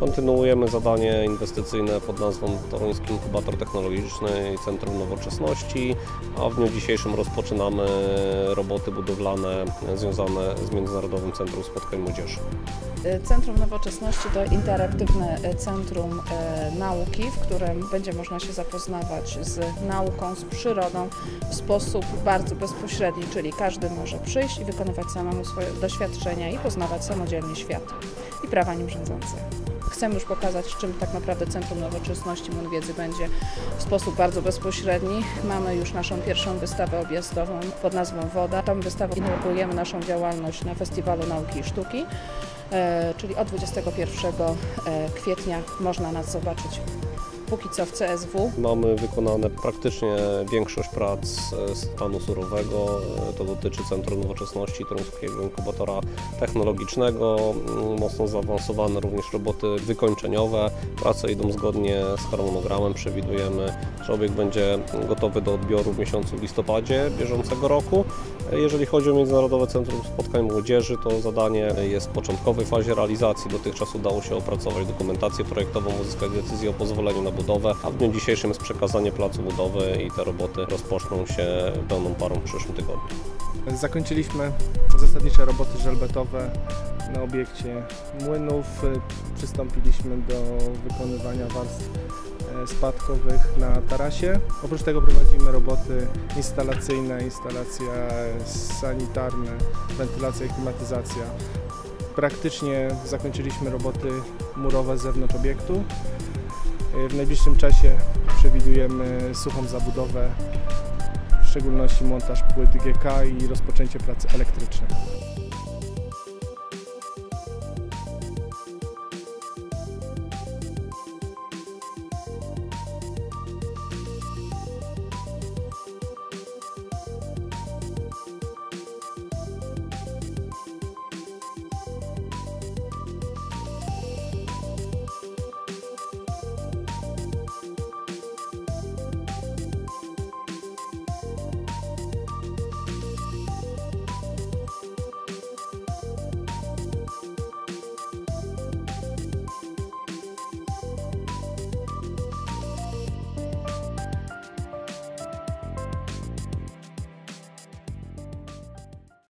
Kontynuujemy zadanie inwestycyjne pod nazwą Toruński Inkubator Technologiczny i Centrum Nowoczesności, a w dniu dzisiejszym rozpoczynamy roboty budowlane związane z Międzynarodowym Centrum Spotkań Młodzieży. Centrum Nowoczesności to interaktywne centrum e, nauki, w którym będzie można się zapoznawać z nauką, z przyrodą w sposób bardzo bezpośredni, czyli każdy może przyjść i wykonywać samemu swoje doświadczenia i poznawać samodzielnie świat i prawa nim rządzące. Chcemy już pokazać, czym tak naprawdę Centrum Nowoczesności Młyn Wiedzy będzie w sposób bardzo bezpośredni. Mamy już naszą pierwszą wystawę objazdową pod nazwą Woda. Tą wystawą inaugurujemy naszą działalność na Festiwalu Nauki i Sztuki, e, czyli od 21 e, kwietnia można nas zobaczyć póki co w CSW. Mamy wykonane praktycznie większość prac e, stanu surowego. E, To dotyczy Centrum Nowoczesności Toruńskiego Inkubatora Technologicznego. Mm, Mocno zaawansowane również roboty wykończeniowe. Prace idą zgodnie z harmonogramem. Przewidujemy, że obiekt będzie gotowy do odbioru w miesiącu listopadzie bieżącego roku. E, Jeżeli chodzi o Międzynarodowe Centrum Spotkań Młodzieży, to zadanie jest w początkowej fazie realizacji. Dotychczas udało się opracować dokumentację projektową, uzyskać decyzję o pozwoleniu na budowę, a w dniu dzisiejszym jest przekazanie placu budowy i te roboty rozpoczną się pełną parą w przyszłym tygodniu. Zakończyliśmy zasadnicze roboty żelbetowe na obiekcie młynów. Przystąpiliśmy do wykonywania warstw e, spadkowych na tarasie. Oprócz tego prowadzimy roboty instalacyjne, instalacje sanitarne, wentylacja i klimatyzacja. Praktycznie zakończyliśmy roboty murowe z zewnątrz obiektu. E, W najbliższym czasie przewidujemy suchą zabudowę w szczególności montaż płyt GK i rozpoczęcie prac elektrycznych.